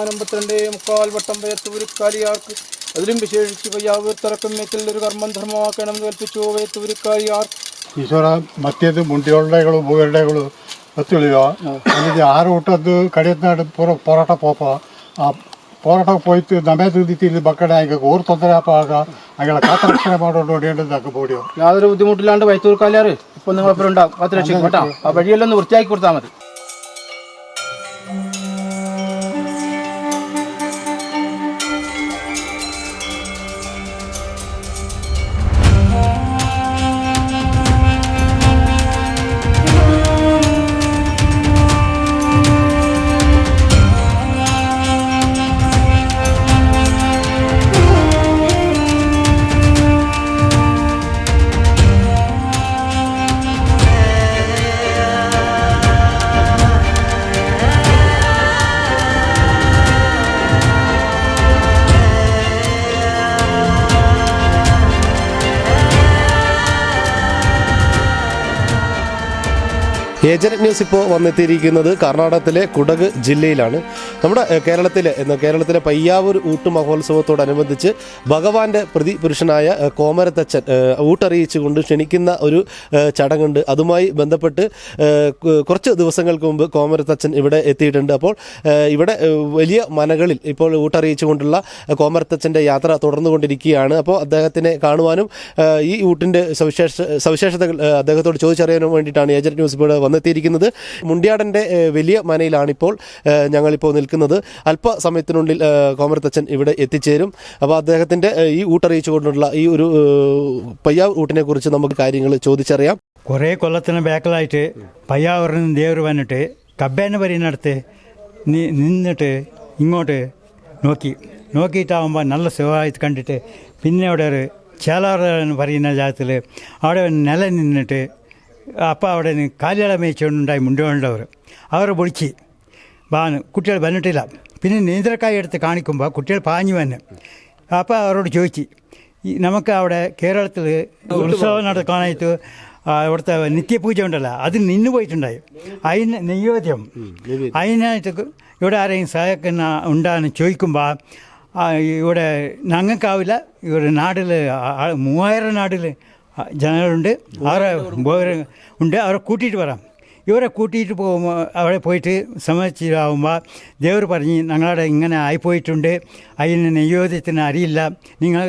അമ്പത്തിരണ്ട് മുക്കാൽ വട്ടം വയത്ത് ഉരുക്കാലിയാർക്ക് അതിലും വിശേഷിച്ച് പയ്യാവൂർ തറക്കം മേത്തിൽ ഒരു കർമ്മം ധർമ്മമാക്കണമെന്ന് കൽപ്പിച്ചു വയത്ത് ഉരുക്കാലിയാർ ಈಶ್ವರ ಮತ್ತೇದು ಮುಂಟಿಯೊಳ್ಳೆಗಳು ಭೂವೆಳ್ಳೆಗಳು ಗೊತ್ತಿಳಿಯೋ ಅಲ್ಲಿ ಆರು ಊಟದ್ದು ಕಡೆಯತ್ನಾಡು ಪೂರ ಪೋರಾಟ ಪೋಪ ಆ ಹೋರಾಟಕ್ಕೆ ಹೋಯ್ತು ನಮೇ ದುಡಿತಿ ಇಲ್ಲಿ ಬಕ್ಕಡೆ ಆಗ ಊರು ತೊಂದರೆ ಆಪ ಆಗ ಆಗೆಲ್ಲ ಕಾತರಕ್ಷಣೆ ಮಾಡೋ ನೋಡಿ ಹೇಳಿದಾಗ ಬೋಡಿಯೋ യാതൊരു ബുദ്ധിമുട്ടില്ലാണ്ട് വയത്തൂർ കാലിയാറ് ഇപ്പം നിങ്ങളൊപ്പം ഉണ്ടാവും പത്ത് ലക്ഷം കേട്ടോ ആ വഴിയെല്ലാം ഒന്ന് വൃത്തിയാക്കി കൊടുത്താൽ മതി ഏജന്റ് ന്യൂസ് ഇപ്പോൾ വന്നെത്തിയിരിക്കുന്നത് കർണാടകത്തിലെ കുടക് ജില്ലയിലാണ്. നമ്മുടെ കേരളത്തിലെ കേരളത്തിലെ പയ്യാവൂർ ഊട്ട് മഹോത്സവത്തോടനുബന്ധിച്ച് ഭഗവാന്റെ പ്രതിപുരുഷനായ പുരുഷനായ കോമരത്തച്ഛൻ ഊട്ടറിയിച്ചു ഊട്ടറിയിച്ചുകൊണ്ട് ക്ഷണിക്കുന്ന ഒരു ചടങ്ങുണ്ട്. അതുമായി ബന്ധപ്പെട്ട് കുറച്ച് ദിവസങ്ങൾക്ക് മുമ്പ് കോമരത്തച്ഛൻ ഇവിടെ എത്തിയിട്ടുണ്ട്. അപ്പോൾ ഇവിടെ വലിയ മനകളിൽ ഇപ്പോൾ ഊട്ടറിയിച്ചുകൊണ്ടുള്ള കൊണ്ടുള്ള കോമരത്തച്ഛന്റെ യാത്ര തുടർന്നുകൊണ്ടിരിക്കുകയാണ്. അപ്പോൾ അദ്ദേഹത്തിനെ കാണുവാനും ഈ ഊട്ടിന്റെ സവിശേഷ സവിശേഷതകൾ അദ്ദേഹത്തോട് ചോദിച്ചറിയാനും വേണ്ടിയിട്ടാണ് ഏജന്റ് ന്യൂസ് ഇപ്പോൾ വന്നെത്തിയിരിക്കുന്നത് മുണ്ടിയാടന്റെ വലിയ മനയിലാണിപ്പോൾ ഞങ്ങളിപ്പോൾ നിൽക്കുന്നത്. അല്പസമയത്തിനുള്ളിൽ കോമരത്തച്ഛൻ ഇവിടെ എത്തിച്ചേരും. അപ്പോൾ അദ്ദേഹത്തിന്റെ ഈ ഊട്ടറിയിച്ചുകൊണ്ടുള്ള ഈ ഒരു ഏഹ്, പയ്യാവ് ഊട്ടിനെ കുറിച്ച് നമുക്ക് കാര്യങ്ങൾ ചോദിച്ചറിയാം. കുറേ കൊല്ലത്തിന് ബാക്കിലായിട്ട് പയ്യാവൂരിൽ ദേവർ വന്നിട്ട് കബ്ബേനെ പറയുന്നിടത്ത് നിന്നിട്ട് ഇങ്ങോട്ട് നോക്കി. നോക്കിയിട്ടാവുമ്പോൾ നല്ല സുഖമായിട്ട് കണ്ടിട്ട് പിന്നെ അവിടെ ഒരു എന്ന് പറയുന്ന ജാതത്തിൽ അവിടെ നില നിന്നിട്ട് അപ്പോൾ അവിടെ നിന്ന് കാലികളെ മേയിച്ചുകൊണ്ടുണ്ടായി മുണ്ടുകൊണ്ടവർ അവരെ പൊളിച്ച് വാന്ന് കുട്ടികൾ വന്നിട്ടില്ല. പിന്നെ നീന്തലക്കായ എടുത്ത് കാണിക്കുമ്പോൾ കുട്ടികൾ പാഞ്ഞു വന്ന്. അപ്പോൾ അവരോട് ചോദിച്ചു നമുക്ക് അവിടെ കേരളത്തിൽ ഉത്സവം നടക്കാനായിട്ട് അവിടുത്തെ നിത്യപൂജ ഉണ്ടല്ലോ അത് നിന്ന് പോയിട്ടുണ്ടായി. അതിന് നിയോദ്യം. അതിനായിട്ട് ഇവിടെ ആരെയും സഹായിക്കുന്ന ഉണ്ടാന്ന് ചോദിക്കുമ്പോൾ ഇവിടെ ഞങ്ങൾക്കാവില്ല. ഇവിടെ നാട്ടിൽ മൂവായിരം നാട്ടിൽ ജനങ്ങളുണ്ട്. അവരെ വേറെ ഉണ്ട്. അവരെ കൂട്ടിയിട്ട് വരാം. ഇവരെ കൂട്ടിയിട്ട് പോകുമ്പോൾ അവിടെ പോയിട്ട് സമയച്ചിലാവുമ്പോൾ ദേവർ പറഞ്ഞ് ഞങ്ങളവിടെ ഇങ്ങനെ ആയിപ്പോയിട്ടുണ്ട്. അതിന് നിയോജനത്തിന് അറിയില്ല. നിങ്ങൾ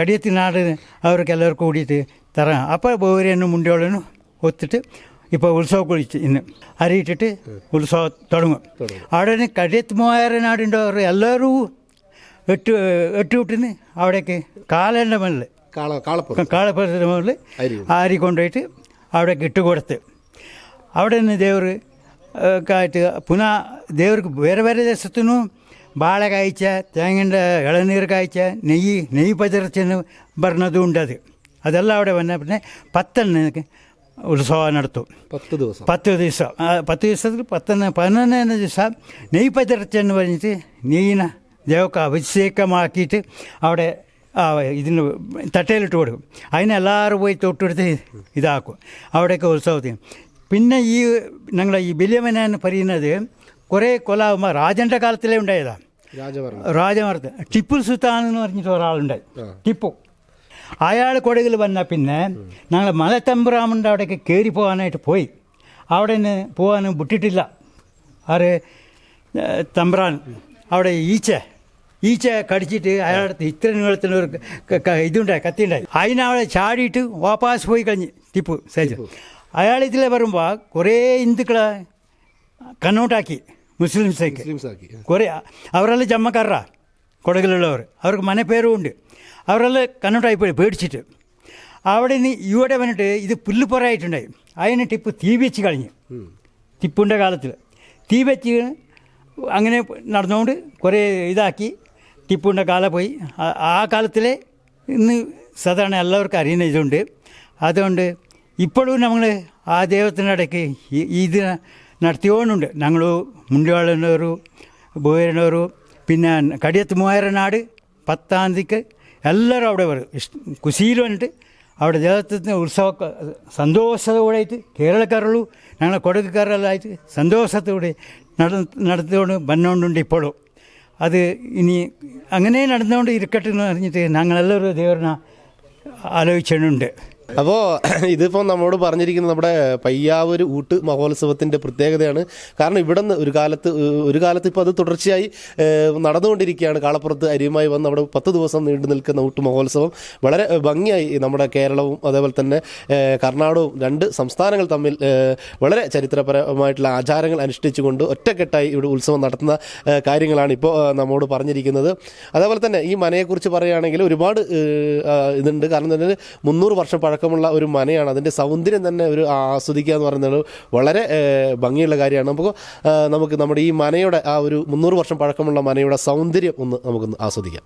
കടിയത്തിനാട് അവർക്ക് എല്ലാവർക്കും കൂടിയിട്ട് തരാം അപ്പോൾ ബോവരെന്നും മുണ്ടിയോളനും ഒത്തിട്ട് ഇപ്പോൾ ഉത്സവം കുളിച്ച് ഇന്ന് അരിയിട്ടിട്ട് ഉത്സവം തുടങ്ങും. അവിടെ നിന്ന് കടിയത്ത് മൂവായിരം നാടുണ്ടവർ എല്ലാവരും എട്ട് എട്ട് വിട്ടിന് അവിടേക്ക് കാലേന്റെ കാളപ്പുറത്തിന് മുകളിൽ ആരി കൊണ്ടുപോയിട്ട് അവിടെ ഇട്ടുകൊടുത്ത്. അവിടെ നിന്ന് ദേവർ കാറ്റ് പുനഃ ദേവർക്ക് വേറെ വേറെ ദേശത്തിനു ಬಾಳೆ ಕಾಯ್ಚ ತೇಂಗಿಂಡ ഇളനീർ ಕಾಯ್ಚ നെയ്യ് നെയ്യ് പതിർച്ചെന്ന് പറഞ്ഞതും ഉണ്ടത് അതെല്ലാം അവിടെ വന്ന പിന്നെ പത്തെണ്ണ ഉത്സവം നടത്തും. പത്ത് ദിവസം. പത്ത് ദിവസം. പത്ത് ദിവസത്തിൽ പത്തെണ്ണ പതിനൊന്നെ ദിവസം നെയ്യ് പതിർച്ചെന്ന് പറഞ്ഞിട്ട് നെയ്യിനെ ദേവക്ക അഭിഷേകമാക്കിയിട്ട് അവിടെ ഇതിന് തട്ടയിലിട്ട് കൊടുക്കും. അതിനെല്ലാവരും പോയി തൊട്ടെടുത്ത് ഇതാക്കും. അവിടെയൊക്കെ ഉത്സവത്തിന്. പിന്നെ ഈ ഞങ്ങളെ ഈ ബലിയമന എന്ന് പറയുന്നത് കുറേ കൊലാകുമ്പോൾ രാജന്റെ കാലത്തിലേ ഉണ്ടായതാണ് രാജഭരണം ടിപ്പു സുൽത്താൻ എന്ന് പറഞ്ഞിട്ട് ഒരാളുണ്ടായി ടിപ്പു. അയാൾ കൊടകിൽ വന്ന പിന്നെ ഞങ്ങൾ മലത്തമ്പുരാമന്റെ അവിടേക്ക് കയറി പോകാനായിട്ട് പോയി. അവിടെ നിന്ന് പോകാനും വിട്ടിട്ടില്ല. ആര്? തമ്പ്രാൻ. അവിടെ ഈച്ച. ഈച്ച കടിച്ചിട്ട് അയാളുടെ അടുത്ത് ഇത്ര നീളത്തിനൊരു ഇതുണ്ടായി കത്തിയുണ്ടായി. അതിനവിടെ ചാടിയിട്ട് വാപ്പാസ് പോയി കഴിഞ്ഞ്. ടിപ്പു സൈജ്. അയാൾ ഇതിൽ വരുമ്പോൾ കുറേ ഹിന്ദുക്കളെ കണ്ണോട്ടാക്കി മുസ്ലിംസേക്ക് കുറേ അവരെല്ലാം ജമ്മക്കാരാ കൊടകിലുള്ളവർ. അവർക്ക് മനപ്പേരും ഉണ്ട് അവരെല്ലാം കണ്ണോട്ടായിപ്പോയി പേടിച്ചിട്ട്. അവിടെ നിന്ന് ഇവിടെ വന്നിട്ട് ഇത് പുല്ലുപുറയായിട്ടുണ്ടായി അതിന് ടിപ്പ് തീ വെച്ച് കളഞ്ഞു. ടിപ്പുന്റെ കാലത്തിൽ തീ വെച്ച് അങ്ങനെ നടന്നുകൊണ്ട് കുറേ ഇതാക്കി. ടിപ്പുന്റെ കാലം പോയി. ആ- കാലത്തിൽ ഇന്ന് സാധാരണ എല്ലാവർക്കും അറിയുന്ന ഇതുണ്ട്. അതുകൊണ്ട് ഇപ്പോഴും നമ്മൾ ആ ഈ- ഇത് നടത്തിയോണ്ടുണ്ട് ഞങ്ങൾ മുണ്ടിവാളുന്നവരും ബോയനവരും പിന്നെ കടിയത്ത് മൂവായിരം നാട് പത്താം തീയതിക്ക് എല്ലാവരും അവിടെ വരും. കുശിയിൽ വന്നിട്ട് അവിടെ ദേവത്വത്തിന് ഉത്സവ സന്തോഷത്തോടെ ആയിട്ട് കേരളക്കാരുള്ളൂ ഞങ്ങളെ കൊടുക്കാരെല്ലാം ആയിട്ട് സന്തോഷത്തോടെ നട നടത്തിക്കൊണ്ട് വന്നുകൊണ്ടുണ്ട് ഇപ്പോഴും. അത് ഇനി അങ്ങനെ നടന്നുകൊണ്ട് ഇരിക്കട്ടെ എന്ന് പറഞ്ഞിട്ട് ഞങ്ങളെല്ലാവരും ദേവരനെ ആലോചിച്ചിട്ടുണ്ട്. അപ്പോൾ ഇതിപ്പോൾ നമ്മോട് പറഞ്ഞിരിക്കുന്നത് നമ്മുടെ പയ്യാവൂർ ഊട്ട് മഹോത്സവത്തിന്റെ പ്രത്യേകതയാണ്. കാരണം ഇവിടെ നിന്ന് ഒരു കാലത്ത് ഒരു കാലത്ത് ഇപ്പോൾ അത് തുടർച്ചയായി നടന്നുകൊണ്ടിരിക്കുകയാണ്. കാളപ്പുറത്ത് അരിയുമായി വന്ന് അവിടെ പത്ത് ദിവസം നീണ്ടു നിൽക്കുന്ന ഊട്ട് മഹോത്സവം. വളരെ ഭംഗിയായി നമ്മുടെ കേരളവും അതേപോലെ തന്നെ കർണാടകവും രണ്ട് സംസ്ഥാനങ്ങൾ തമ്മിൽ വളരെ ചരിത്രപരമായിട്ടുള്ള ആചാരങ്ങൾ അനുഷ്ഠിച്ചുകൊണ്ട് ഒറ്റക്കെട്ടായി ഇവിടെ ഉത്സവം നടത്തുന്ന കാര്യങ്ങളാണ് ഇപ്പോൾ നമ്മോട് പറഞ്ഞിരിക്കുന്നത്. അതേപോലെ തന്നെ ഈ മനയെക്കുറിച്ച് പറയുകയാണെങ്കിൽ ഒരുപാട് ഇതുണ്ട്. കാരണം തന്നെ മുന്നൂറ് വർഷം പഴക്കമുള്ള ഒരു മനയാണ്. അതിന്റെ സൗന്ദര്യം തന്നെ ഒരു ആസ്വദിക്കുക എന്ന് പറയുന്നത് വളരെ ഭംഗിയുള്ള കാര്യമാണ്. നമുക്ക് നമുക്ക് നമ്മുടെ ഈ മനയുടെ ആ ഒരു മുന്നൂറ് വർഷം പഴക്കമുള്ള മനയുടെ സൗന്ദര്യം ഒന്ന് നമുക്കൊന്ന് ആസ്വദിക്കാം.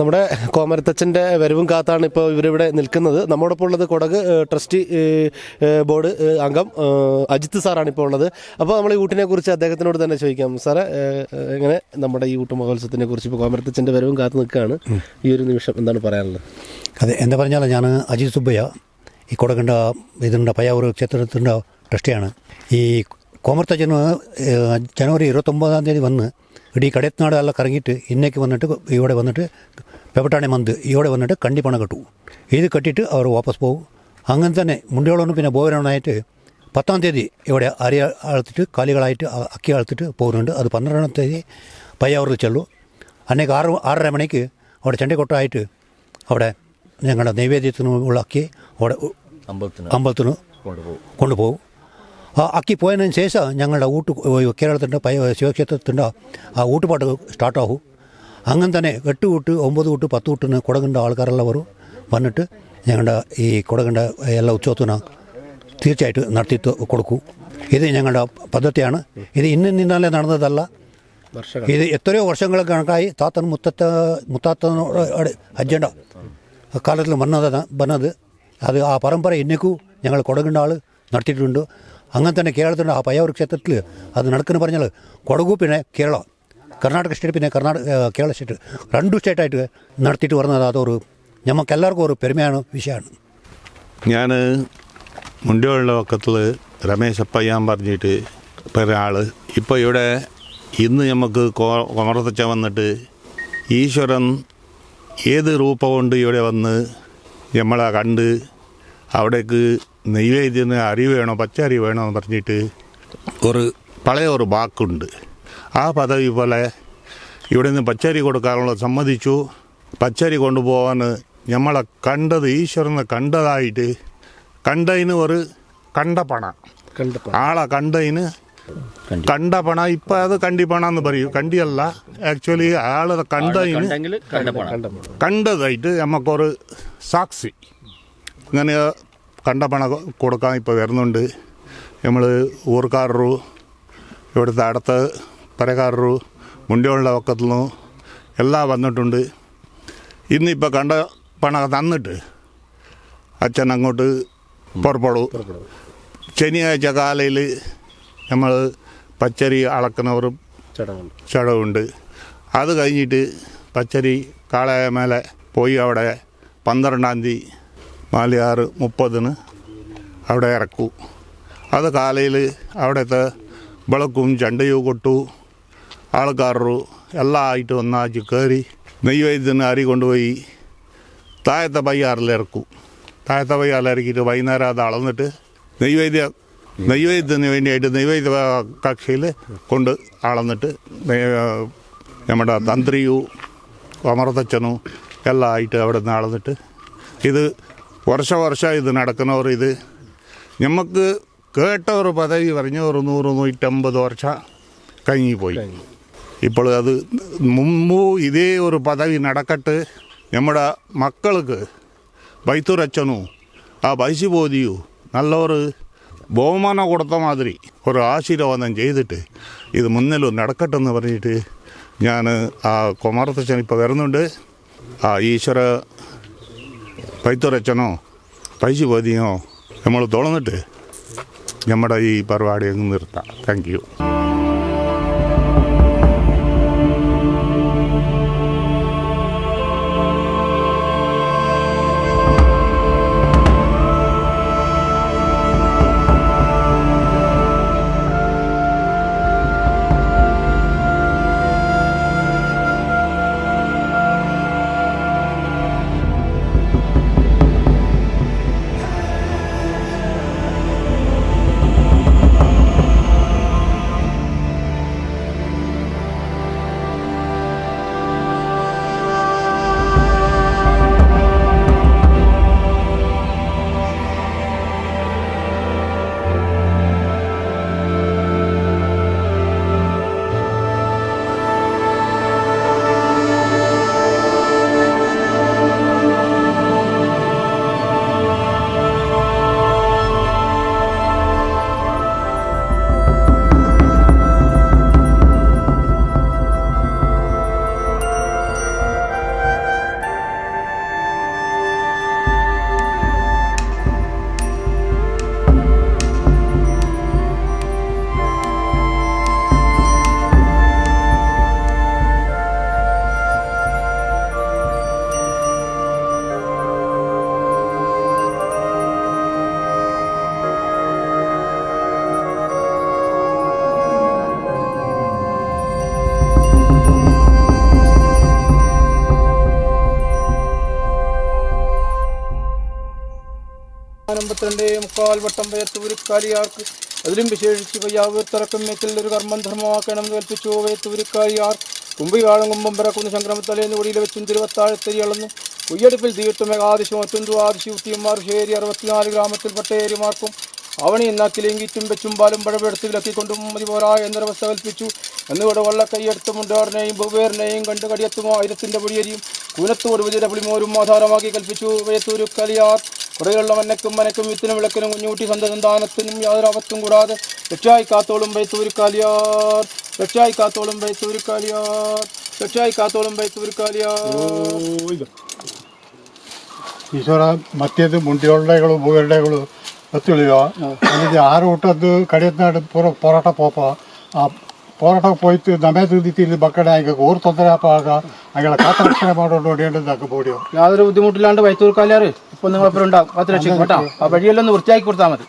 നമ്മുടെ കോമരത്തച്ഛന്റെ വരവും കാത്താണ് ഇപ്പോൾ ഇവരിവിടെ നിൽക്കുന്നത്. നമ്മോടൊപ്പം ഉള്ളത് കൊടക് ട്രസ്റ്റി ബോർഡ് അംഗം അജിത്ത് സാറാണ് ഇപ്പോൾ ഉള്ളത്. അപ്പോൾ നമ്മൾ ഈ ഊട്ടിനെ കുറിച്ച് അദ്ദേഹത്തിനോട് തന്നെ ചോദിക്കാം. സാറേ എങ്ങനെ നമ്മുടെ ഈ ഊട്ട് മഹോത്സവത്തിനെ കുറിച്ച് ഇപ്പോൾ കോമരത്തച്ഛന്റെ വരവും കാത്തു നിൽക്കുകയാണ്. ഈ ഒരു നിമിഷം എന്താണ് പറയാനുള്ളത്? അതെ എന്താ പറഞ്ഞാൽ ഞാൻ അജിത് സുബ്ബയ്യ ഈ കൊടകണ്ട ഇതിന്റെ പയ്യാവൂർ ക്ഷേത്രത്തിന്റെ ട്രസ്റ്റിയാണ്. ഈ കോമർത്തച്ഛന് ജനുവരി ഇരുപത്തൊമ്പതാം തീയതി വന്ന് ഇടീ കടയത്നാട് എല്ലാം കറങ്ങിയിട്ട് ഇന്നേക്ക് വന്നിട്ട് ഇവിടെ വന്നിട്ട് പെപ്പട്ടാണി മന്ത് ഇവിടെ വന്നിട്ട് കണ്ടി പണം കെട്ടു. ഇത് കെട്ടിയിട്ട് അവർ വാപ്പസ് പോകും. അങ്ങനെ തന്നെ മുണ്ടിയോളൊന്നും പിന്നെ ബോയരണമായിട്ട് പത്താം തീയതി ഇവിടെ അരി അളത്തിട്ട് കാലികളായിട്ട് അക്കി അളത്തിട്ട് പോകുന്നുണ്ട്. അത് പന്ത്രണ്ടാം തീയതി പയ്യാവൂരിൽ ചെല്ലു. അന്നേക്ക് ആറ് ആറര മണിക്ക് അവിടെ ചെണ്ടിക്കൊട്ടായിട്ട് അവിടെ ഞങ്ങളുടെ നൈവേദ്യത്തിന് ഉള്ള അക്കി അവിടെ അമ്പലത്തിന് കൊണ്ടുപോകും. ആ അക്കി പോയതിനു ശേഷം ഞങ്ങളുടെ ഊട്ട് കേരളത്തിന്റെ പയ ശിവക്ഷേത്രത്തിന്റെ ആ ഊട്ടുപാട്ട് സ്റ്റാർട്ടാകും. അങ്ങനെ തന്നെ എട്ട് കൂട്ട് ഒമ്പത് കൂട്ട് പത്ത് കൂട്ടിന് കുടകണ്ട ആൾക്കാരെല്ലാം വരും വന്നിട്ട് ഞങ്ങളുടെ ഈ കുടകണ്ട എല്ലാ ഉത്സവത്തിന് തീർച്ചയായിട്ടും നടത്തി കൊടുക്കും. ഇത് ഞങ്ങളുടെ പദ്ധതിയാണ്. ഇത് ഇന്ന് നിന്നാലേ നടന്നതല്ല. ഇത് എത്രയോ വർഷങ്ങൾ കണക്കായി താത്തൻ മുത്തത്ത മുത്താത്തനോട് അജണ്ട കാലത്തിൽ വന്നത് വന്നത്. അത് ആ പരമ്പര ഇന്നേക്കും ഞങ്ങൾ കൊടുക്കേണ്ട ആൾ നടത്തിയിട്ടുണ്ട്. അങ്ങനെ തന്നെ കേരളത്തിന്റെ ആ പയ്യാവൂർ ക്ഷേത്രത്തിൽ അത് നടക്കുന്ന പറഞ്ഞാൽ കൊടകു പിന്നെ കേരള. കർണാടക സ്റ്റേറ്റ് പിന്നെ കർണാടക കേരള സ്റ്റേറ്റ് രണ്ടു സ്റ്റേറ്റായിട്ട് നടത്തിയിട്ട് വരുന്നത് അതൊരു നമുക്ക് എല്ലാവർക്കും ഒരു പെരുമയാണ് വിഷയമാണ്. ഞാൻ മുണ്ടിയുള്ള പക്കത്തിൽ രമേശ് അപ്പയ്യാൻ പറഞ്ഞിട്ട് ഒരാൾ ഇപ്പോൾ ഇവിടെ ഇന്ന് നമുക്ക് കോമർത്തച്ച വന്നിട്ട് ഈശ്വരൻ ഏത് രൂപം കൊണ്ട് ഇവിടെ വന്ന് നമ്മളെ കണ്ട് അവിടേക്ക് നെയ്വേദ്യത്തിന് അറിവ് വേണോ പച്ചരി വേണോ എന്ന് പറഞ്ഞിട്ട് ഒരു പഴയ ഒരു വാക്കുണ്ട്. ആ പദവി പോലെ ഇവിടെ നിന്ന് പച്ചരി കൊടുക്കാനുള്ള സമ്മതിച്ചു. പച്ചരി കൊണ്ടുപോകാൻ നമ്മളെ കണ്ടത് ഈശ്വരനെ കണ്ടതായിട്ട് കണ്ടതിന് ഒരു കണ്ടപ്പണ. ആളെ കണ്ടതിന് കണ്ടപ്പണ. ഇപ്പം അത് കണ്ടിപ്പണ എന്ന് പറയും. കണ്ടിയല്ല. ആക്ച്വലി ആളെ കണ്ടതിന് കണ്ടതായിട്ട് നമുക്കൊരു സാക്ഷി. ഇങ്ങനെ കണ്ടപ്പണ കൊടുക്കാൻ ഇപ്പോൾ വരുന്നുണ്ട്. നമ്മൾ ഊർക്കാറു ഇവിടുത്തെ അടുത്ത പരക്കാരു മുണ്ടിയുള്ള പക്കത്തു നിന്നും എല്ലാം വന്നിട്ടുണ്ട്. ഇന്നിപ്പോൾ കണ്ട പണ തന്നിട്ട് അച്ഛൻ അങ്ങോട്ട് പുറപ്പെടും. ശനിയാഴ്ച കാലയിൽ നമ്മൾ പച്ചരി അളക്കുന്നവരും ചടവുണ്ട് അത് കഴിഞ്ഞിട്ട് പച്ചരി കാളയ മേലെ പോയി അവിടെ പന്ത്രണ്ടാം തീയതി മാലിയാറ് മുപ്പതിന് അവിടെ ഇറക്കൂ. അത് കാലയിൽ അവിടുത്തെ വിളക്കും ചണ്ടയും കൊട്ടു. ആൾക്കാරු എല്ലാം ആയിട്ട് ഒന്നാച്ച് കയറി നെയ്വേദ്യത്തിന് അരി കൊണ്ടുപോയി താഴത്തെ പയ്യാറിൽ ഇറക്കും താഴത്തെ പയ്യാറിൽ ഇറക്കിയിട്ട് വൈകുന്നേരം അത് അളന്നിട്ട് നെയ്വേദ്യ നെയ്വേദ്യത്തിന് വേണ്ടിയായിട്ട് നെയ്വേദ്യ കക്ഷിയിൽ കൊണ്ട് അളന്നിട്ട് നമ്മുടെ തന്ത്രിയും അമൃതച്ഛനും എല്ലാം ആയിട്ട് അവിടെ നിന്ന് അളന്നിട്ട് ഇത് വർഷ വർഷം ഇത് നടക്കുന്നവർ ഇത് നമുക്ക് കേട്ട ഒരു പദവി പറഞ്ഞ ഒരു നൂറ് നൂറ്റമ്പത് വർഷം കഴിഞ്ഞുപോയി. ഇപ്പോൾ അത് മുമ്പ് ഇതേ ഒരു പദവി നടക്കട്ട് നമ്മുടെ മക്കൾക്ക് ബൈത്തുരച്ചനും ആ ബൈസുബോധിയും നല്ലൊരു ബഹുമാനം കൊടുത്ത മാതിരി ഒരു ആശീർവാദം ചെയ്തിട്ട് ഇത് മുന്നിലും നടക്കട്ടെന്ന് പറഞ്ഞിട്ട് ഞാൻ ആ കുമാരത്തച്ഛൻ ഇപ്പോൾ വരുന്നുണ്ട്. ആ ഈശ്വര പൈത്തുരച്ചനോ പൈശുപതിയോ നമ്മൾ തുളന്നിട്ട് നമ്മുടെ ഈ പരിപാടി അങ്ങ് നിർത്താം. Thank you. അമ്പത്തിരണ്ട് മുക്കാൽ വട്ടം വയത്ത് ഉരുക്കാലിയാർക്ക്. അതിലും വിശേഷിച്ച് പയ്യാവൂർ തറക്കം ഒരു കർമ്മം ധർമ്മമാക്കണമെന്ന് കൽപ്പിച്ചു വയത്ത് ഉരുക്കാലിയാർ കുമ്പിവാളം കുമ്പം പിറക്കുന്ന സംക്രമത്തലേന്ന് ഒടിയിൽ വെച്ചും തിരുവത്താഴത്തരി അളന്നു. ഉയ്യടുപ്പിൽ തീയിട്ടും ഏകാദശം ഒറ്റുന്തു ആദിശി ഉത്തിയന്മാർ ശേരി അറുപത്തിനാല് ഗ്രാമത്തിൽ പട്ടേരിമാർക്കും അവണി എന്നാക്കിലെങ്കിറ്റും കിലിങ്കിറ്റും പാലും പഴപ്പെടുത്ത് വിലക്കിക്കൊണ്ടും മതി പോരാ എന്നൊരവസ്ഥ കൽപ്പിച്ചു. എന്നിവിടെ വള്ള കൈയെടുത്ത് മുണ്ടാറിനെയും ബുവേറിനെയും കണ്ട് കടിയത്തും ആയിരത്തിന്റെ പൊടിയരിയും. കൂനത്തോട് വിജയ പുളിമോരും ആധാരമാക്കി കൽപ്പിച്ചു വയത്തൂരു കലിയാർ കുറേയുള്ള മന്നക്കും മനക്കും വിത്തിനും വിളക്കിനും കുഞ്ഞുകുട്ടി സന്തസന്താനത്തിനും യാതൊരു ആപത്തും കൂടാതെ രക്ഷായി കാത്തോളും വയത്തൂരു കാലിയാർ രക്ഷായി കാത്തോളും വയത്തൂരു കാലിയാർ രക്ഷായി കാത്തോളും വയത്തൂരു കാലിയാർ ಈಶ್ವರ ಮತ್ತೇದು ಮುಂಟಿಯೊಳ್ಳೆಗಳು ಭೂಗಡ್ಡೆಗಳು ಎತ್ತುಳಿವ ಅಲ್ಲಿ ಆರು ಊಟದ್ದು ಕಡೆಯತ್ನಾಡು ಪೂರ ಪೋರಾಟ ಪೋಪ ಆ ಹೋರಾಟಕ್ಕೆ പോയിട്ട് ನಮೆ തീർത്തിട്ട് ಇಲ್ಲಿ ಮಕ್ಕಳೇ ഓർ ಊರು അങ്ങനെ കാത്തരക്ഷണ ಹಂಗೆಲ್ಲ ಕಾತರಕ್ಷಣೆ ಮಾಡೋದು യാതൊരു ബുദ്ധിമുട്ടില്ലാണ്ട് വൈത്തൂർക്കാലാറ് ഇപ്പൊ നിങ്ങളെപ്പോഴും ഉണ്ടാവും. കാത്തു കേട്ടോ. ആ വഴിയെല്ലാം ഒന്ന് വൃത്തിയാക്കി കൊടുത്താൽ മതി.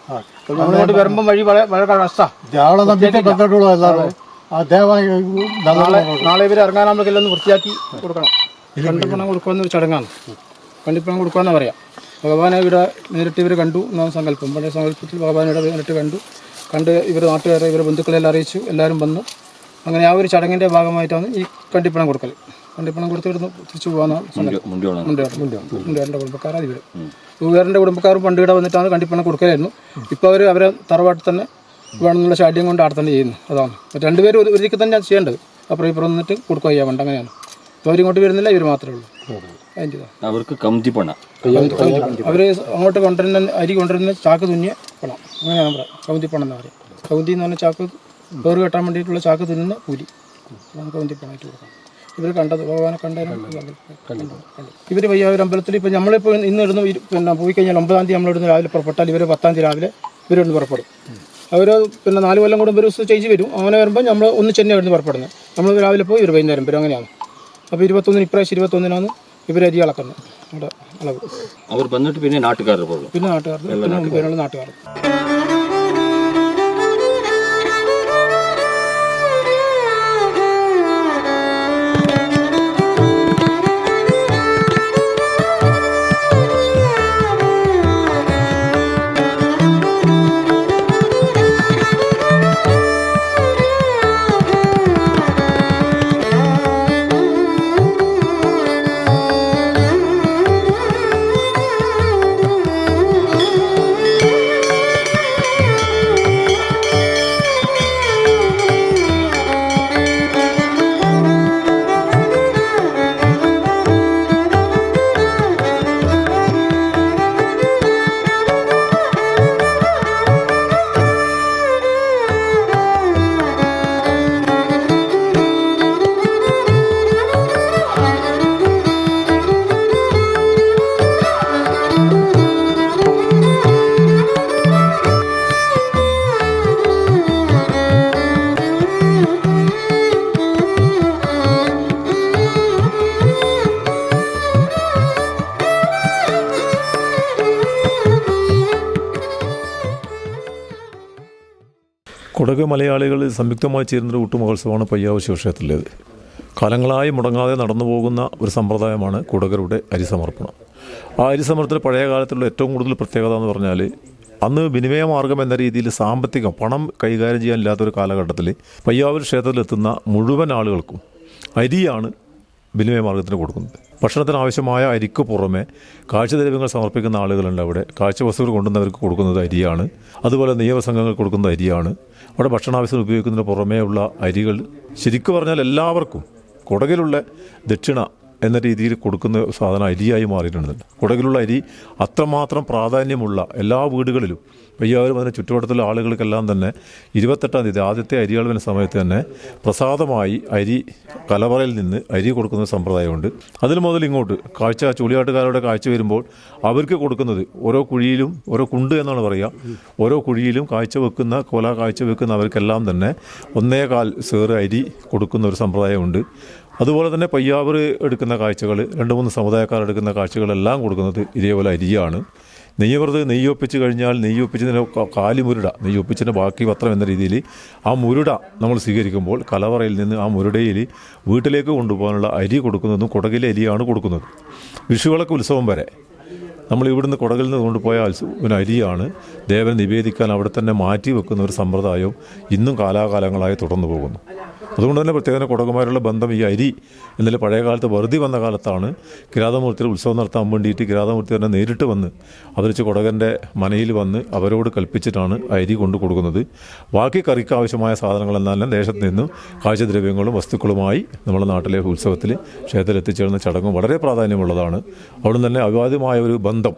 അങ്ങോട്ട് വരുമ്പോൾ വഴി വളരെ വളരെ കഷ്ടാ. എല്ലാവരും. ആ ദേവ നാളെ നാളെ ഇവർ ഇറങ്ങാനാകുമ്പോഴേക്കെല്ലാം ഒന്ന് വൃത്തിയാക്കി കൊടുക്കണം. കണ്ടിപ്പണം കൊടുക്കുന്ന ഒരു ചടങ്ങാണ്. കണ്ടിപ്പണം കൊടുക്കുക പറയാം. ഭഗവാനെ ഇവിടെ നേരിട്ട് ഇവർ കണ്ടു എന്നാണ് സങ്കല്പം. പഴയ സങ്കല്പത്തിൽ ഭഗവാനെ ഇവിടെ നേരിട്ട് കണ്ടു. കണ്ട് ഇവർ നാട്ടുകാരെ ഇവരെ ബന്ധുക്കളെല്ലാം അറിയിച്ചു. എല്ലാവരും വന്നു. അങ്ങനെ ആ ഒരു ചടങ്ങിന്റെ ഭാഗമായിട്ടാണ് ഈ കണ്ടിപ്പണം കൊടുക്കൽ കണ്ടിപ്പണം കൊടുത്ത് ഇവിടുന്ന് തിരിച്ചു പോകാനാണ് കുടുംബക്കാരാണ് ഇവർ ഇവരുടെ കുടുംബക്കാരും പണ്ട് ഇവിടെ വന്നിട്ടാണ് കണ്ടിപ്പണം കൊടുക്കലായിരുന്നു. ഇപ്പോൾ അവർ അവരെ തറവാട്ടിൽ തന്നെ വേണമെന്നുള്ള ശാഠ്യം കൊണ്ട് ആടെ തന്നെ ചെയ്യുന്നു. അതാണ്. രണ്ടുപേരും ഒരു ഒരിക്കൽ തന്നെ ചെയ്യേണ്ടത് അപ്പുറം ഇപ്പുറം വന്നിട്ട് കൊടുക്കുക ചെയ്യാൻ വേണ്ട അങ്ങനെയാണ്. അപ്പോൾ അവരിങ്ങോട്ട് വരുന്നില്ല ഇവർ മാത്രമേ ഉള്ളൂ. അതിന്റെ അവർക്ക് കംതി പണ. അവർ അങ്ങോട്ട് കൊണ്ടുവരുന്ന അരി കൊണ്ടുവരുന്ന ചാക്ക് തുന്നിയ പണം. അങ്ങനെയാണ് പറയാം കൗന്തി പണം എന്ന് പറയും കൗന്തി എന്ന് പറഞ്ഞാൽ ചാക്ക് വേറ് കെട്ടാൻ വേണ്ടിയിട്ടുള്ള ചാക്ക് തിന്നുന്ന കൂലി അതാണ് കൗന്തി പണമായിട്ട് കൊടുക്കണം ഇവർ കണ്ടത് ഭഗവാനെ കണ്ടതിന് ഇവർ വയ്യാവൂർ അമ്പലത്തിൽ ഇപ്പം നമ്മളിപ്പോൾ ഇന്ന് ഇടുന്ന പിന്നെ പോയി കഴിഞ്ഞാൽ ഒമ്പതാം തീയതി നമ്മളിടുന്ന രാവിലെ പുറപ്പെട്ടാൽ ഇവർ പത്താം തീയതി രാവിലെ ഇവരിടുന്ന് പുറപ്പെടും. അവർ പിന്നെ നാല് കൊല്ലം കൂടുമ്പോൾ ഒരു ദിവസം ചേഞ്ച് വരും. അങ്ങനെ വരുമ്പോൾ നമ്മൾ ഒന്ന് ചെന്നൈ ഇവിടുന്ന് പുറപ്പെടുന്നത്. നമ്മൾ രാവിലെ പോയി ഇവർ വൈകുന്നേരം വരും. അങ്ങനെയാണ്. അപ്പോൾ ഇരുപത്തൊന്നിന് ഇപ്രാവശ്യം ഇരുപത്തൊന്നിനാണ് ഇവർ അരി അളക്കുന്നത്. അവിടെ അളവ്. അവർ വന്നിട്ട് പിന്നെ നാട്ടുകാരുടെ പിന്നെ നാട്ടുകാർ മുമ്പേനുള്ള നാട്ടുകാർ. കുടക് മലയാളികൾ സംയുക്തമായി ചേരുന്നൊരു കൂട്ടുമഹോത്സവമാണ് പയ്യാവ് ശിവക്ഷേത്രത്തിലേത് കാലങ്ങളായി മുടങ്ങാതെ നടന്നു പോകുന്ന ഒരു സമ്പ്രദായമാണ് കുടകരുടെ അരിസമർപ്പണം. ആ അരിസമർപ്പണത്തിൽ പഴയ കാലത്തുള്ള ഏറ്റവും കൂടുതൽ പ്രത്യേകത എന്ന് പറഞ്ഞാൽ അന്ന് വിനിമയ മാർഗം എന്ന രീതിയിൽ സാമ്പത്തികം പണം കൈകാര്യം ചെയ്യാനില്ലാത്തൊരു കാലഘട്ടത്തിൽ പയ്യാവൂർ ക്ഷേത്രത്തിലെത്തുന്ന മുഴുവൻ ആളുകൾക്കും അരിയാണ് വിനിമയ മാർഗത്തിന് കൊടുക്കുന്നത്. ഭക്ഷണത്തിന് ആവശ്യമായ അരിക്ക് പുറമെ കാഴ്ചദ്രവ്യങ്ങൾ സമർപ്പിക്കുന്ന ആളുകളുണ്ട് അവിടെ. കാഴ്ച വസ്തുക്കൾ കൊണ്ടുവന്നവർക്ക് കൊടുക്കുന്നത് അരിയാണ്. അതുപോലെ നിയമസംഘങ്ങൾ കൊടുക്കുന്ന അരിയാണ്. അവിടെ ഭക്ഷണാവശ്യത്തിന് ഉപയോഗിക്കുന്നതിന് പുറമേ ഉള്ള അരികൾ ശരിക്കും പറഞ്ഞാൽ എല്ലാവർക്കും കുടകിലുള്ള ദക്ഷിണ എന്ന രീതിയിൽ കൊടുക്കുന്ന സാധനം അരിയായി മാറിയിട്ടുണ്ട്. കുടകിലുള്ള അരി അത്രമാത്രം പ്രാധാന്യമുള്ള എല്ലാ വീടുകളിലും വയ്യാവരും അതിന് ചുറ്റുവട്ടത്തുള്ള ആളുകൾക്കെല്ലാം തന്നെ ഇരുപത്തെട്ടാം തീയതി ആദ്യത്തെ അരികൾ വരുന്ന സമയത്ത് തന്നെ പ്രസാദമായി അരി കലവറയിൽ നിന്ന് അരി കൊടുക്കുന്ന സമ്പ്രദായമുണ്ട്. അതിന് മുതൽ ഇങ്ങോട്ട് കാഴ്ച ചുളിയാട്ടുകാരുടെ കാഴ്ച വരുമ്പോൾ അവർക്ക് കൊടുക്കുന്നത് ഓരോ കുഴിയിലും ഓരോ കുണ്ട് എന്നാണ് പറയുക. ഓരോ കുഴിയിലും കാഴ്ച വെക്കുന്ന കൊല കാഴ്ച വെക്കുന്ന അവർക്കെല്ലാം തന്നെ ഒന്നേകാൽ സേറ് അരി കൊടുക്കുന്ന ഒരു സമ്പ്രദായമുണ്ട്. അതുപോലെ തന്നെ പയ്യാവർ എടുക്കുന്ന കാഴ്ചകൾ രണ്ട് മൂന്ന് സമുദായക്കാർ എടുക്കുന്ന കാഴ്ചകളെല്ലാം കൊടുക്കുന്നത് ഇതേപോലെ അരിയാണ്. നെയ്യവൃത് നെയ്യൊപ്പിച്ച് കഴിഞ്ഞാൽ നെയ്യൊപ്പിച്ചതിന് കാലിമുരുട നെയ്യൊപ്പിച്ചതിന്റെ ബാക്കി പത്രം എന്ന രീതിയിൽ ആ മുരുട നമ്മൾ സ്വീകരിക്കുമ്പോൾ കലവറയിൽ നിന്ന് ആ മുരുടയിൽ വീട്ടിലേക്ക് കൊണ്ടുപോകാനുള്ള അരി കൊടുക്കുന്നതും കുടകിലെ അരിയാണ് കൊടുക്കുന്നത്. വിഷുവിളക്ക് ഉത്സവം വരെ നമ്മൾ ഇവിടുന്ന് കുടകിൽ നിന്ന് കൊണ്ടുപോയ ഒരു അരിയാണ്. ദേവനെ നിവേദിക്കാൻ അവിടെ തന്നെ മാറ്റി വെക്കുന്ന ഒരു സമ്പ്രദായം ഇന്നും കാലാകാലങ്ങളായി തുടർന്നു പോകുന്നു. അതുകൊണ്ട് തന്നെ പ്രത്യേക കുടകുമാരുള്ള ബന്ധം ഈ അരി എന്നാലും പഴയ കാലത്ത് വെറുതെ വന്ന കാലത്താണ് കിരാതമൂർത്തിയിൽ ഉത്സവം നടത്താൻ വേണ്ടിയിട്ട് കിരാതമൂർത്തി തന്നെ നേരിട്ട് വന്ന് അവരിച്ച് കുടകന്റെ മനയിൽ വന്ന് അവരോട് കൽപ്പിച്ചിട്ടാണ് അരി കൊണ്ടു കൊടുക്കുന്നത്. ബാക്കി കറിക്ക് ആവശ്യമായ സാധനങ്ങളെല്ലാം ദേശത്ത് നിന്നും കാഴ്ചദ്രവ്യങ്ങളും വസ്തുക്കളുമായി നമ്മുടെ നാട്ടിലെ ഉത്സവത്തിൽ ക്ഷേത്രത്തിൽ എത്തിച്ചേർന്ന ചടങ്ങ് വളരെ പ്രാധാന്യമുള്ളതാണ്. അവിടെ തന്നെ അവിവാദ്യമായ ഒരു ബന്ധം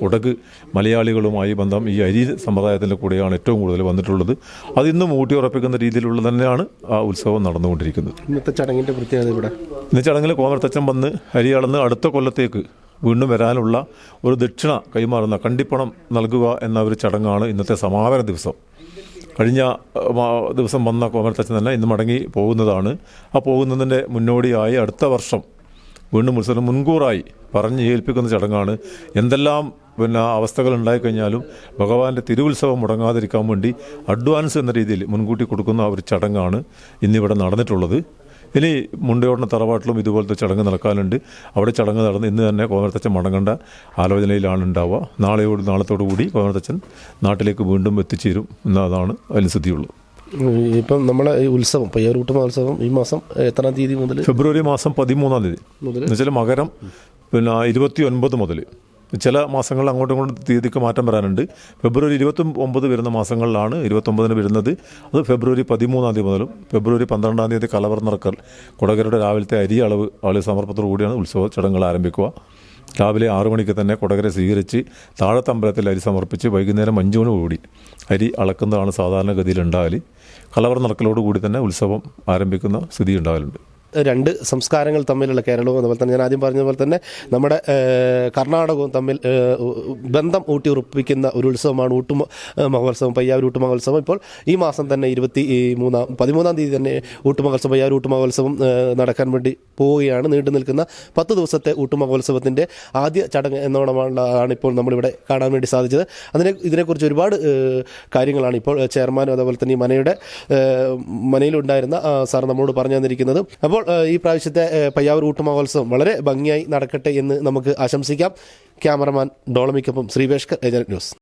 കുടക് മലയാളികളുമായി ബന്ധം ഈ അരി സമ്പ്രദായത്തിന്റെ കൂടെയാണ് ഏറ്റവും കൂടുതൽ വന്നിട്ടുള്ളത്. അതിന്നും ഇന്നും ഊട്ടിയുറപ്പിക്കുന്ന രീതിയിലുള്ള തന്നെയാണ് ആ ഉത്സവം നടന്നുകൊണ്ടിരിക്കുന്നത്. ഇന്നത്തെ ചടങ്ങിന്റെ പ്രത്യേകത ഇവിടെ? ഇന്ന് ചടങ്ങിൽ കോമർത്തച്ഛൻ വന്ന് അരി അളന്ന് അടുത്ത കൊല്ലത്തേക്ക് വീണ്ടും വരാനുള്ള ഒരു ദക്ഷിണ കൈമാറുന്ന കണ്ടിപ്പണം നൽകുക എന്ന ഒരു ചടങ്ങാണ് ഇന്നത്തെ സമാപന ദിവസം. കഴിഞ്ഞ ദിവസം വന്ന കോമരത്തച്ഛൻ തന്നെ ഇന്ന് മടങ്ങി പോകുന്നതാണ്. ആ പോകുന്നതിന്റെ മുന്നോടിയായി അടുത്ത വർഷം വീണ്ടും ഉത്സവം മുൻകൂറായി പറഞ്ഞ് ഏൽപ്പിക്കുന്ന ചടങ്ങാണ്. എന്തെല്ലാം പിന്നെ അവസ്ഥകൾ ഉണ്ടായിക്കഴിഞ്ഞാലും ഭഗവാന്റെ തിരുവുത്സവം മുടങ്ങാതിരിക്കാൻ വേണ്ടി അഡ്വാൻസ് എന്ന രീതിയിൽ മുൻകൂട്ടി കൊടുക്കുന്ന ഒരു ചടങ്ങാണ് ഇന്നിവിടെ നടന്നിട്ടുള്ളത്. ഇനി മുണ്ടയോടന തറവാട്ടിലും ഇതുപോലത്തെ ചടങ്ങ് നടക്കാനുണ്ട്. അവിടെ ചടങ്ങ് നടന്ന് ഇന്ന് തന്നെ കോമരത്തച്ഛൻ മടങ്ങേണ്ട ആലോചനയിലാണ് ഉണ്ടാവുക നാളെയോട് നാളത്തോടു കൂടി കോമരത്തച്ഛൻ നാട്ടിലേക്ക് വീണ്ടും എത്തിച്ചേരും എന്നതാണ് അതിന് സ്ഥിതിയുള്ളൂ ഇപ്പം നമ്മളെ ഈ ഉത്സവം പയ്യാറൂട്ട് മഹോത്സവം ഈ മാസം എത്രാം തീയതി മുതൽ ഫെബ്രുവരി മാസം പതിമൂന്നാം തീയതി. മുതൽ? എന്നുവെച്ചാൽ മകരം പിന്നെ ഇരുപത്തി ഒൻപത് മുതൽ ചില മാസങ്ങളിൽ അങ്ങോട്ടും ഇങ്ങോട്ടും തീയതിക്ക് മാറ്റം വരാനുണ്ട്. ഫെബ്രുവരി ഇരുപത്തി ഒമ്പത് വരുന്ന മാസങ്ങളിലാണ് ഇരുപത്തൊമ്പതിന് വരുന്നത്. അത് ഫെബ്രുവരി പതിമൂന്നാം തീയതി മുതലും ഫെബ്രുവരി പന്ത്രണ്ടാം തീയതി കലവർ നിറക്കൽ കുടകരുടെ രാവിലത്തെ അരി അളവ് ആളി സമർപ്പത്തോടു കൂടിയാണ് ഉത്സവ ചടങ്ങുകൾ ആരംഭിക്കുക. രാവിലെ ആറു മണിക്ക് തന്നെ കുടകരെ സ്വീകരിച്ച് താഴത്തമ്പലത്തിൽ അരി സമർപ്പിച്ച് വൈകുന്നേരം അഞ്ചു കൂടി അരി അളക്കുന്നതാണ് സാധാരണഗതിയിൽ ഉണ്ടാകൽ കലവർ നിറക്കലോടുകൂടി തന്നെ ഉത്സവം ആരംഭിക്കുന്ന സ്ഥിതി ഉണ്ടാകലുണ്ട് രണ്ട് സംസ്കാരങ്ങൾ തമ്മിലുള്ള കേരളവും അതുപോലെ തന്നെ ഞാൻ ആദ്യം പറഞ്ഞതുപോലെ തന്നെ നമ്മുടെ കർണാടകവും തമ്മിൽ ബന്ധം ഊട്ടി ഉറപ്പിക്കുന്ന ഒരു ഉത്സവമാണ് ഊട്ടു മഹോത്സവം പയ്യാവൂർ ഊട്ടു മഹോത്സവം. ഇപ്പോൾ ഈ മാസം തന്നെ ഇരുപത്തി മൂന്നാം പതിമൂന്നാം തീയതി തന്നെ ഊട്ടു മഹോത്സവം പയ്യാവൂർ ഊട്ടു മഹോത്സവം നടക്കാൻ വേണ്ടി പോവുകയാണ്. നീണ്ടു നിൽക്കുന്ന പത്ത് ദിവസത്തെ ഊട്ടു മഹോത്സവത്തിന്റെ ആദ്യ ചടങ്ങ് എന്നോണമാണ് ഇപ്പോൾ നമ്മളിവിടെ കാണാൻ വേണ്ടി സാധിച്ചത്. അതിനെ ഇതിനെക്കുറിച്ച് ഒരുപാട് കാര്യങ്ങളാണ് ഇപ്പോൾ ചെയർമാനും അതുപോലെ തന്നെ ഈ മനയുടെ മനയിലുണ്ടായിരുന്ന സാർ നമ്മളോട് പറഞ്ഞു തന്നിരിക്കുന്നത്. അപ്പോൾ ഈ പ്രാവശ്യത്തെ പയ്യാവൂർ ഊട്ടുമഹോത്സവം വളരെ ഭംഗിയായി നടക്കട്ടെ എന്ന് നമുക്ക് ആശംസിക്കാം. ക്യാമറമാൻ ഡോളമിക്കൊപ്പം ശ്രീവേഷ്കർ ഏജന്റ് ന്യൂസ്.